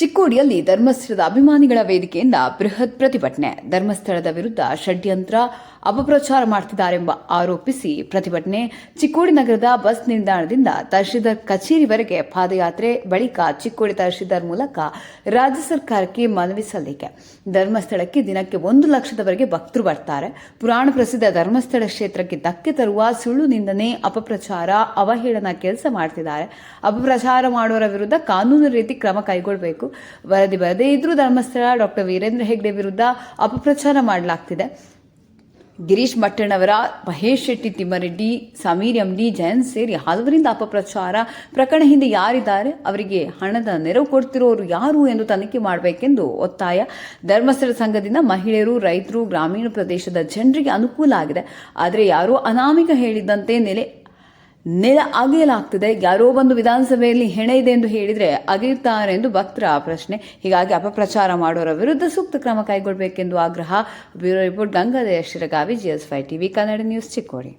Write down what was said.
ಚಿಕ್ಕೋಡಿಯಲ್ಲಿ ಧರ್ಮಸ್ಥಳದ ಅಭಿಮಾನಿಗಳ ವೇದಿಕೆಯಿಂದ ಬೃಹತ್ ಪ್ರತಿಭಟನೆ. ಧರ್ಮಸ್ಥಳದ ವಿರುದ್ಧ ಷಡ್ಯಂತ್ರ ಅಪಪ್ರಚಾರ ಮಾಡ್ತಿದ್ದಾರೆಂಬ ಆರೋಪಿಸಿ ಪ್ರತಿಭಟನೆ. ಚಿಕ್ಕೋಡಿ ನಗರದ ಬಸ್ ನಿಲ್ದಾಣದಿಂದ ತಹಶೀಲ್ದಾರ್ ಕಚೇರಿವರೆಗೆ ಪಾದಯಾತ್ರೆ. ಬಳಿಕ ಚಿಕ್ಕೋಡಿ ತಹಶೀಲ್ದಾರ್ ಮೂಲಕ ರಾಜ್ಯ ಸರ್ಕಾರಕ್ಕೆ ಮನವಿ ಸಲ್ಲಿಕೆ. ಧರ್ಮಸ್ಥಳಕ್ಕೆ ದಿನಕ್ಕೆ ಒಂದು ಲಕ್ಷದವರೆಗೆ ಭಕ್ತರು ಬರ್ತಾರೆ. ಪುರಾಣ ಪ್ರಸಿದ್ಧ ಧರ್ಮಸ್ಥಳ ಕ್ಷೇತ್ರಕ್ಕೆ ಧಕ್ಕೆ ತರುವ ಸುಳ್ಳು ನಿಂದನೆ ಅಪಪ್ರಚಾರ, ಅವಹೇಳನ ಕೆಲಸ ಮಾಡ್ತಿದ್ದಾರೆ. ಅಪಪ್ರಚಾರ ಮಾಡೋರ ವಿರುದ್ಧ ಕಾನೂನು ರೀತಿ ಕ್ರಮ ಕೈಗೊಳ್ಳಬೇಕು ವರದಿ ಬರದೇ ಇದ್ರೂ ಧರ್ಮಸ್ಥಳ ಡಾಕ್ಟರ್ ವೀರೇಂದ್ರ ಹೆಗ್ಡೆ ವಿರುದ್ಧ ಅಪಪ್ರಚಾರ ಮಾಡಲಾಗ್ತಿದೆ. ಗಿರೀಶ್ ಮಟ್ಟಣ್ಣವರ ಮಹೇಶ್ ಶೆಟ್ಟಿ, ತಿಮ್ಮಾರೆಡ್ಡಿ, ಸಮೀರ್ ಎಂಡಿ ಜಯಂತ್ ಸೇರಿ ಹಲವರಿಂದ ಅಪಪ್ರಚಾರ ಪ್ರಕರಣ ಹಿಂದೆ ಯಾರಿದ್ದಾರೆ? ಅವರಿಗೆ ಹಣದ ನೆರವು ಕೊಡ್ತಿರೋರು ಯಾರು ಎಂದು ತನಿಖೆ ಮಾಡಬೇಕೆಂದು ಒತ್ತಾಯ. ಧರ್ಮಸ್ಥಳ ಸಂಘದಿಂದ ಮಹಿಳೆಯರು, ರೈತರು, ಗ್ರಾಮೀಣ ಪ್ರದೇಶದ ಜನರಿಗೆ ಅನುಕೂಲ ಆಗಿದೆ. ಆದರೆ ಯಾರೋ ಅನಾಮಿಕ ಹೇಳಿದಂತೆ ನೆಲೆ ನೆಲ ಅಗೆಯಲಾಗ್ತದೆ. ಯಾರೋ ಒಂದು ವಿಧಾನಸಭೆಯಲ್ಲಿ ಹೆಣೆ ಇದೆ ಎಂದು ಹೇಳಿದರೆ ಅಗೆಯುತ್ತಾರೆ ಎಂದು ಭಕ್ತರ ಪ್ರಶ್ನೆ. ಹೀಗಾಗಿ ಅಪಪ್ರಚಾರ ಮಾಡೋರ ವಿರುದ್ಧ ಸೂಕ್ತ ಕ್ರಮ ಕೈಗೊಳ್ಳಬೇಕೆಂದು ಆಗ್ರಹ. Bureau report Gangadhar Shiragavi G S Pai TV Kannada news Chikkodi.